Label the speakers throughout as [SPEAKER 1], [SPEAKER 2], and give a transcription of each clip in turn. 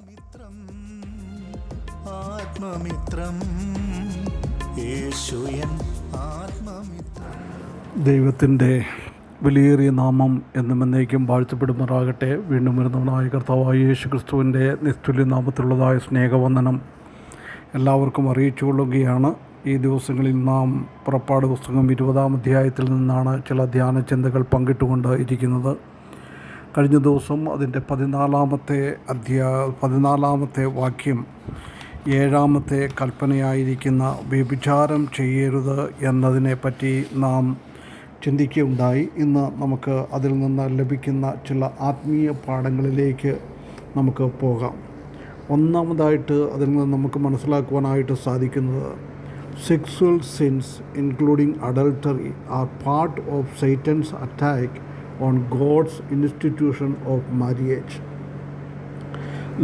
[SPEAKER 1] ആത്മമിത്രം ആത്മമിത്രം. യേശുയൻ ആത്മമിത്രം.
[SPEAKER 2] ദൈവത്തിന്റെ വിലയേറിയ നാമം എന്നും എന്നേക്കും വാഴ്ത്തപ്പെടുമാറാകട്ടെ. വീണ്ടും വരുന്നവനായ കർത്താവായ യേശു ക്രിസ്തുവിന്റെ നിസ്തുല്യ നാമത്തിലുള്ളതായ സ്നേഹവന്ദനം എല്ലാവർക്കും അറിയിച്ചു അറിയിച്ചുകൊള്ളുകയാണ് ഈ ദിവസങ്ങളിൽ നാം പുറപ്പാട് പുസ്തകം ഇരുപതാം അധ്യായത്തിൽ നിന്നാണ് ചില ധ്യാന ചിന്തകൾ പങ്കിട്ടുകൊണ്ട് ഇരിക്കുന്നത്. കഴിഞ്ഞ ദിവസം അതിന്റെ പതിനാലാമത്തെ അധ്യാ പതിനാലാമത്തെ വാക്യം ഏഴാമത്തെ കൽപ്പനയായിരിക്കുന്ന വ്യഭിചാരം ചെയ്യരുത് എന്നതിനെ പറ്റി നാം ചിന്തിക്കുകയുണ്ടായി. ഇന്ന് നമുക്ക് അതിൽ നിന്ന് ലഭിക്കുന്ന ചില ആത്മീയ പാഠങ്ങളിലേക്ക് നമുക്ക് പോകാം. ഒന്നാമതായിട്ട് അതിൽ നിന്ന് നമുക്ക് മനസ്സിലാക്കുവാനായിട്ട് സാധിക്കുന്നത് sexual sins including adultery are part of Satan's attack on God's institution of marriage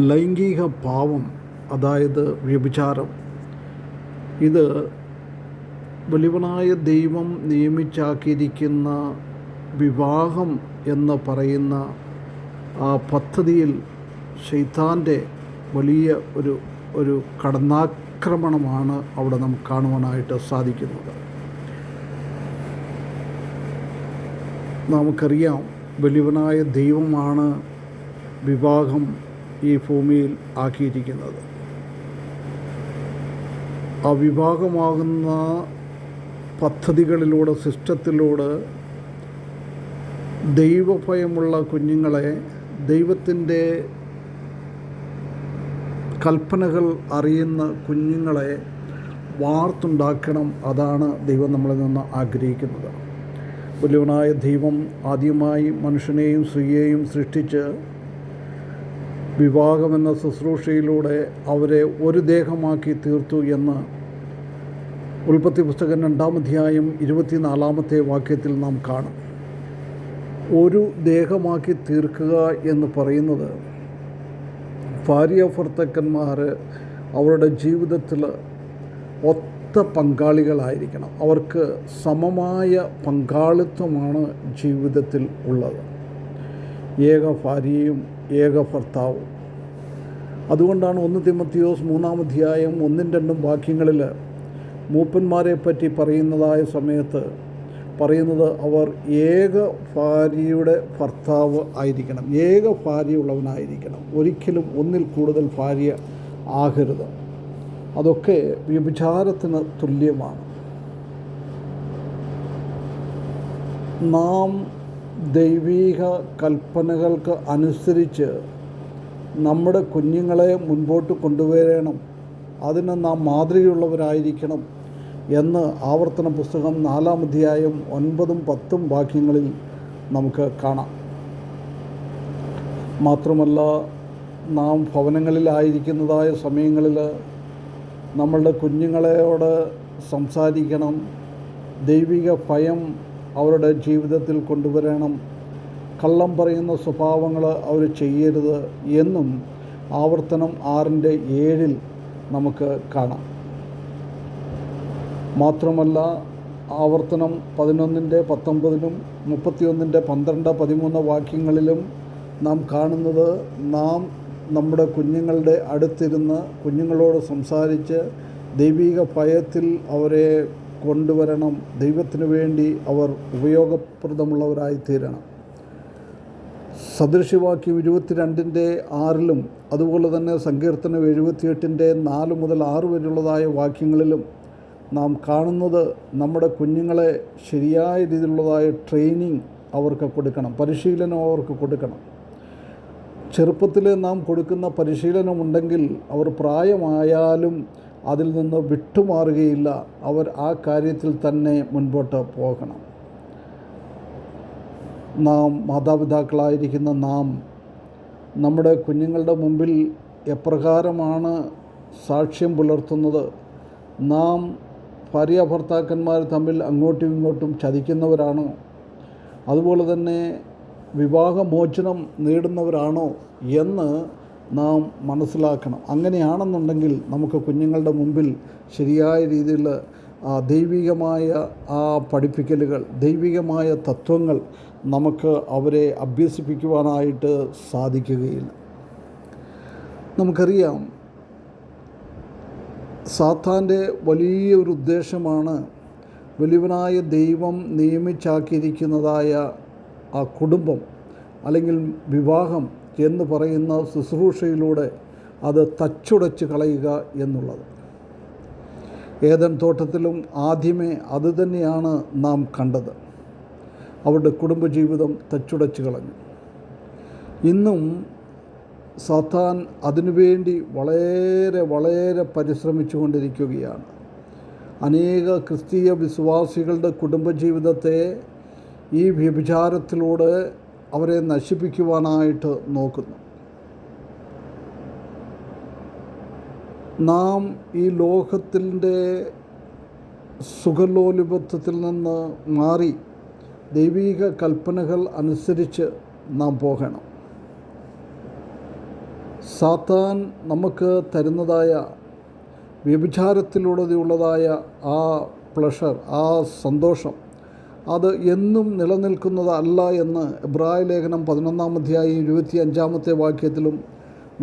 [SPEAKER 2] ലൈംഗിക പാവം അതായത് വ്യഭിചാരം ഇത് വലിവനായ ദൈവം നിയമിച്ചാക്കിയിരിക്കുന്ന വിവാഹം എന്ന് പറയുന്ന ആ പദ്ധതിയിൽ ഷെയ്ത്താന്റെ വലിയ ഒരു ഒരു കടന്നാക്രമണമാണ് അവിടെ നമുക്ക് കാണുവാനായിട്ട് സാധിക്കുന്നത്. നമുക്കറിയാം വലിയവനായ ദൈവമാണ് വിവാഹം ഈ ഭൂമിയിൽ ആക്കിയിരിക്കുന്നത്. ആ വിവാഹമാകുന്ന പദ്ധതികളിലൂടെ സിസ്റ്റത്തിലൂടെ ദൈവഭയമുള്ള കുഞ്ഞുങ്ങളെ ദൈവത്തിന്റെ കൽപ്പനകൾ അറിയുന്ന കുഞ്ഞുങ്ങളെ വാർത്തുണ്ടാക്കണം. അതാണ് ദൈവം നമ്മളിൽ നിന്ന് ആഗ്രഹിക്കുന്നത്. വലിയവനായ ദൈവം ആദ്യമായി മനുഷ്യനെയും സ്ത്രീയെയും സൃഷ്ടിച്ച് വിവാഹമെന്ന ശുശ്രൂഷയിലൂടെ അവരെ ഒരു ദേഹമാക്കി തീർത്തു എന്ന് ഉൽപ്പത്തി പുസ്തകം രണ്ടാം അധ്യായം ഇരുപത്തിനാലാമത്തെ വാക്യത്തിൽ നാം കാണും. ഒരു ദേഹമാക്കി തീർക്കുക എന്ന് പറയുന്നത് ഭാര്യ ഭർത്തക്കന്മാർ അവരുടെ ജീവിതത്തിൽ ഒത്ത പങ്കാളികളായിരിക്കണം. അവർക്ക് സമമായ പങ്കാളിത്വമാണ് ജീവിതത്തിൽ ഉള്ളത്. ഏക ഭാര്യയും ഏക ഭർത്താവും. അതുകൊണ്ടാണ് ഒന്ന് തിമത്തിയോസ് മൂന്നാമധ്യായം ഒന്നും രണ്ടും വാക്യങ്ങളിൽ മൂപ്പന്മാരെ പറ്റി പറയുന്നതായ സമയത്ത് പറയുന്നത് അവർ ഏക ഭാര്യയുടെ ഭർത്താവ് ആയിരിക്കണം. ഏക ഭാര്യയുള്ളവനായിരിക്കണം. ഒരിക്കലും ഒന്നിൽ കൂടുതൽ ഭാര്യ ആകരുത്. അതൊക്കെ വ്യഭിചാരത്തിന് തുല്യമാണ്. നാം ദൈവീക കൽപ്പനകൾക്ക് അനുസരിച്ച് നമ്മുടെ കുഞ്ഞുങ്ങളെ മുൻപോട്ട് കൊണ്ടുവരണം. അതിന് നാം മാതൃകയുള്ളവരായിരിക്കണം എന്ന് ആവർത്തന പുസ്തകം നാലാം അധ്യായം ഒൻപതും പത്തും വാക്യങ്ങളിൽ നമുക്ക് കാണാം. മാത്രമല്ല നാം ഭവനങ്ങളിലായിരിക്കുന്നതായ സമയങ്ങളിൽ നമ്മളുടെ കുഞ്ഞുങ്ങളെയോട് സംസാരിക്കണം. ദൈവിക ഭയം അവരുടെ ജീവിതത്തിൽ കൊണ്ടുവരണം. കള്ളം പറയുന്ന സ്വഭാവങ്ങൾ അവർ ചെയ്യരുത് എന്നും ആവർത്തനം ആറിന്റെ ഏഴിൽ നമുക്ക് കാണാം. മാത്രമല്ല ആവർത്തനം പതിനൊന്നിന്റെ പത്തൊമ്പതിനും മുപ്പത്തിയൊന്നിന്റെ പന്ത്രണ്ട് പതിമൂന്ന് വാക്യങ്ങളിലും നാം കാണുന്നത് നാം നമ്മുടെ കുഞ്ഞുങ്ങളുടെ അടുത്തിരുന്ന് കുഞ്ഞുങ്ങളോട് സംസാരിച്ച് ദൈവിക ഭയത്തിൽ അവരെ കൊണ്ടുവരണം. ദൈവത്തിന് വേണ്ടി അവർ ഉപയോഗപ്രദമുള്ളവരായി തീരണം. സദൃശവാക്യം ഇരുപത്തിരണ്ടിന്റെ ആറിലും അതുപോലെ തന്നെ സങ്കീർത്തനം എഴുപത്തിയെട്ടിന്റെ നാല് മുതൽ ആറ് വരെയുള്ളതായ വാക്യങ്ങളിലും നാം കാണുന്നത് നമ്മുടെ കുഞ്ഞുങ്ങളെ ശരിയായ രീതിയിലുള്ളതായ ട്രെയിനിങ് അവർക്ക് കൊടുക്കണം. പരിശീലനം അവർക്ക് കൊടുക്കണം. ചെറുപ്പത്തിൽ നാം കൊടുക്കുന്ന പരിശീലനമുണ്ടെങ്കിൽ അവർ പ്രായമായാലും അതിൽ നിന്ന് വിട്ടുമാറുകയില്ല. അവർ ആ കാര്യത്തിൽ തന്നെ മുൻപോട്ട് പോകണം. നാം മാതാപിതാക്കളായിരിക്കുന്ന നാം നമ്മുടെ കുഞ്ഞുങ്ങളുടെ മുമ്പിൽ എപ്രകാരമാണ് സാക്ഷ്യം പുലർത്തുന്നത്. നാം ഭാര്യ ഭർത്താക്കന്മാർ തമ്മിൽ അങ്ങോട്ടും ഇങ്ങോട്ടും ചതിക്കുന്നവരാണോ. അതുപോലെ തന്നെ വിവാഹമോചനം നേടുന്നവരാണോ എന്ന് നാം മനസ്സിലാക്കണം. അങ്ങനെയാണെന്നുണ്ടെങ്കിൽ നമുക്ക് കുഞ്ഞുങ്ങളുടെ മുമ്പിൽ ശരിയായ രീതിയിൽ ദൈവികമായ ആ പഠിപ്പിക്കലുകൾ ദൈവികമായ തത്വങ്ങൾ നമുക്ക് അവരെ അഭ്യസിപ്പിക്കുവാനായിട്ട് സാധിക്കുകയില്ല. നമുക്കറിയാം സാത്താന്റെ വലിയൊരു ഉദ്ദേശമാണ് വലിയവനായ ദൈവം നിയമിച്ചാക്കിയിരിക്കുന്നതായ ആ കുടുംബം അല്ലെങ്കിൽ വിവാഹം എന്ന് പറയുന്ന ശുശ്രൂഷയിലൂടെ അത് തച്ചുടച്ച് കളയുക എന്നുള്ളത്. ഏതൻ തോട്ടത്തിലും ആദ്യമേ അതുതന്നെയാണ് നാം കണ്ടത്. അവരുടെ കുടുംബജീവിതം തച്ചുടച്ച് കളഞ്ഞു. ഇന്നും സാത്താൻ അതിനുവേണ്ടി വളരെ വളരെ പരിശ്രമിച്ചു കൊണ്ടിരിക്കുകയാണ്. അനേക ക്രിസ്തീയ വിശ്വാസികളുടെ കുടുംബജീവിതത്തെ ഈ വ്യഭിചാരത്തിലൂടെ അവരെ നശിപ്പിക്കുവാനായിട്ട് നോക്കുന്നു. നാം ഈ ലോകത്തിന്റെ സുഖലോലുപത്വത്തിൽ നിന്ന് മാറി ദൈവീക കൽപ്പനകൾ അനുസരിച്ച് നാം പോകണം. സാത്താൻ നമുക്ക് തരുന്നതായ വ്യഭിചാരത്തിലൂടെയുള്ളതായ ആ പ്ലഷർ ആ സന്തോഷം അത് എന്നും നിലനിൽക്കുന്നതല്ല എന്ന് എബ്രായ ലേഖനം പതിനൊന്നാം അധ്യായം ഇരുപത്തി അഞ്ചാമത്തെ വാക്യത്തിലും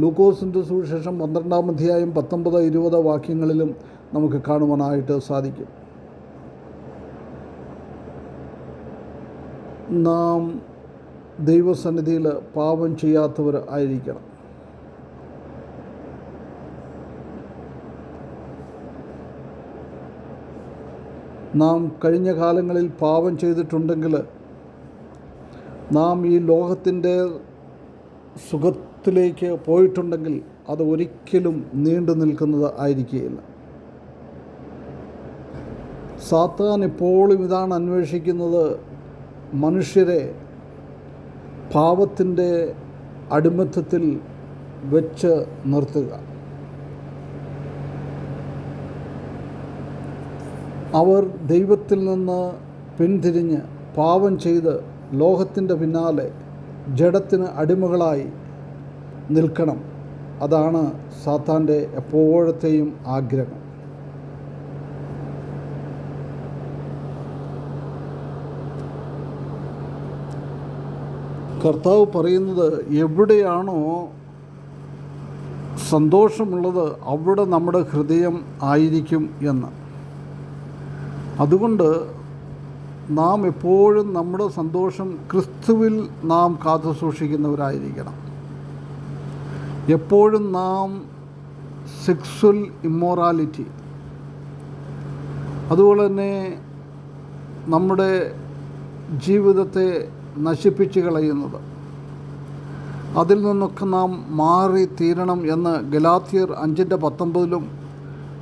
[SPEAKER 2] ലൂക്കോസിന്റെ സുവിശേഷം പന്ത്രണ്ടാം അധ്യായം പത്തൊമ്പത് ഇരുപത് വാക്യങ്ങളിലും നമുക്ക് കാണുവാനായിട്ട് സാധിക്കും. നാം ദൈവസന്നിധിയിൽ പാപം ചെയ്യാത്തവർ ആയിരിക്കണം. നാം കഴിഞ്ഞ കാലങ്ങളിൽ പാപം ചെയ്തിട്ടുണ്ടെങ്കിൽ നാം ഈ ലോകത്തിന്റെ സുഖത്തിലേക്ക് പോയിട്ടുണ്ടെങ്കിൽ അത് ഒരിക്കലും നീണ്ടു നിൽക്കുന്നത് ആയിരിക്കുകയില്ല. സാത്താൻ എപ്പോഴും ഇതാണ് അന്വേഷിക്കുന്നത്. മനുഷ്യരെ പാപത്തിന്റെ അടിമത്തത്തിൽ വെച്ച് നിർത്തുക. അവർ ദൈവത്തിൽ നിന്ന് പിന്തിരിഞ്ഞ് പാപം ചെയ്ത് ലോകത്തിന്റെ പിന്നാലെ ജഡത്തിന് അടിമകളായി നിൽക്കണം. അതാണ് സാത്താന്റെ എപ്പോഴത്തെയും ആഗ്രഹം. കർത്താവ് പറയുന്നത് എവിടെയാണോ സന്തോഷമുള്ളത് അവിടെ നമ്മുടെ ഹൃദയം ആയിരിക്കും എന്ന്. അതുകൊണ്ട് നാം എപ്പോഴും നമ്മുടെ സന്തോഷം ക്രിസ്തുവിൽ നാം കാത്തു സൂക്ഷിക്കുന്നവരായിരിക്കണം. എപ്പോഴും നാം സെക്സ്വൽ ഇമ്മോറാലിറ്റി. അതുപോലെ തന്നെ നമ്മുടെ ജീവിതത്തെ നശിപ്പിച്ച് കളയുന്നത്. അതിൽ നിന്നൊക്കെ നാം മാറി തീരണം എന്ന് ഗലാത്തിയർ അഞ്ചിന്റെ പത്തൊമ്പതിലും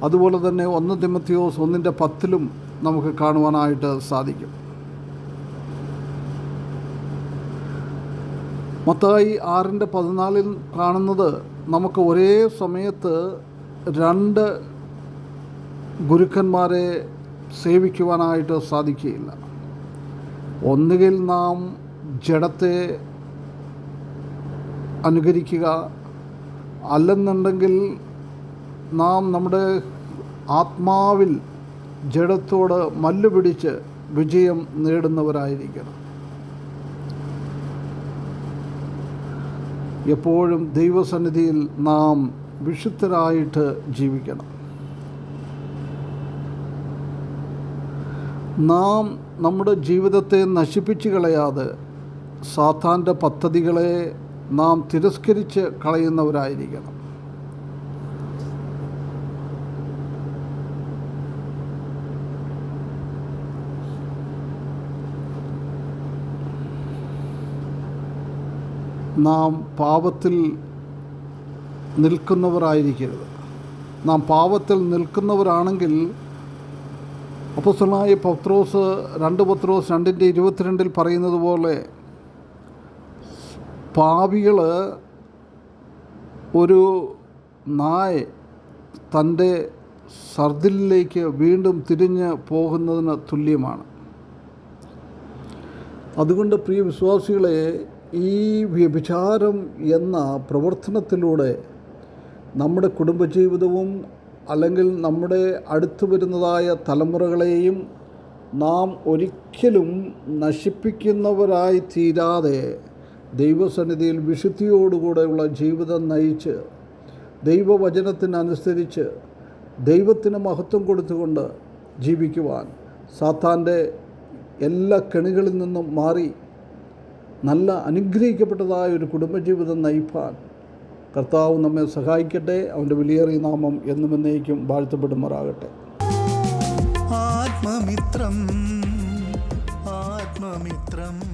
[SPEAKER 2] അതുപോലെ തന്നെ ഒന്ന് തിമത്തിയോസ് ഒന്നിന്റെ പത്തിലും നമുക്ക് കാണുവാനായിട്ട് സാധിക്കും. മത്തായി ആറിന്റെ പതിനാലിൽ കാണുന്നത് നമുക്ക് ഒരേ സമയത്ത് രണ്ട് ഗുരുക്കന്മാരെ സേവിക്കുവാനായിട്ട് സാധിക്കുകയില്ല. ഒന്നുകിൽ നാം ജഡത്തെ അനുകരിക്കുക അല്ലെന്നുണ്ടെങ്കിൽ നാം നമ്മുടെ ആത്മാവിൽ ജഡത്തോട് മല്ലുപിടിച്ച് വിജയം നേടുന്നവരായിരിക്കണം. എപ്പോഴും ദൈവസന്നിധിയിൽ നാം വിശുദ്ധരായിട്ട് ജീവിക്കണം. നാം നമ്മുടെ ജീവിതത്തെ നശിപ്പിച്ച് കളയാതെ സാത്താന്റെ പദ്ധതികളെ നാം തിരസ്കരിച്ച് കളയുന്നവരായിരിക്കണം. നാം പാപത്തിൽ നിൽക്കുന്നവരായിരിക്കരുത്. നാം പാപത്തിൽ നിൽക്കുന്നവരാണെങ്കിൽ അപ്പസ്തലനായ പത്രോസ് രണ്ട് പത്രോസ് രണ്ടിന്റെ ഇരുപത്തിരണ്ടിൽ പറയുന്നത് പോലെ പാപികൾ ഒരു നായ തന്റെ സർദിലേക്ക് വീണ്ടും തിരിഞ്ഞ് പോകുന്നതിന് തുല്യമാണ്. അതുകൊണ്ട് പ്രിയ വിശ്വാസികളെ ഈ വ്യഭിചാരം എന്ന പ്രവർത്തനത്തിലൂടെ നമ്മുടെ കുടുംബജീവിതവും അല്ലെങ്കിൽ നമ്മുടെ അടുത്തു വരുന്നതായ തലമുറകളെയും നാം ഒരിക്കലും നശിപ്പിക്കുന്നവരായി തീരാതെ ദൈവസന്നിധിയിൽ വിശുദ്ധിയോടുകൂടെയുള്ള ജീവിതം നയിച്ച് ദൈവവചനത്തിനനുസരിച്ച് ദൈവത്തിന് മഹത്വം കൊടുത്തുകൊണ്ട് ജീവിക്കുവാൻ സാത്താന്റെ എല്ലാ കെണികളിൽ നിന്നും മാറി നല്ല അനുഗ്രഹിക്കപ്പെട്ടതായ ഒരു കുടുംബജീവിതം നയിപ്പാൻ കർത്താവ് നമ്മെ സഹായിക്കട്ടെ. അവന്റെ വിലയേറിയ നാമം എന്നും എന്നേക്കും വാഴ്ത്തപ്പെടുമാറാകട്ടെ.
[SPEAKER 1] ആത്മമിത്രം ആത്മമിത്രം.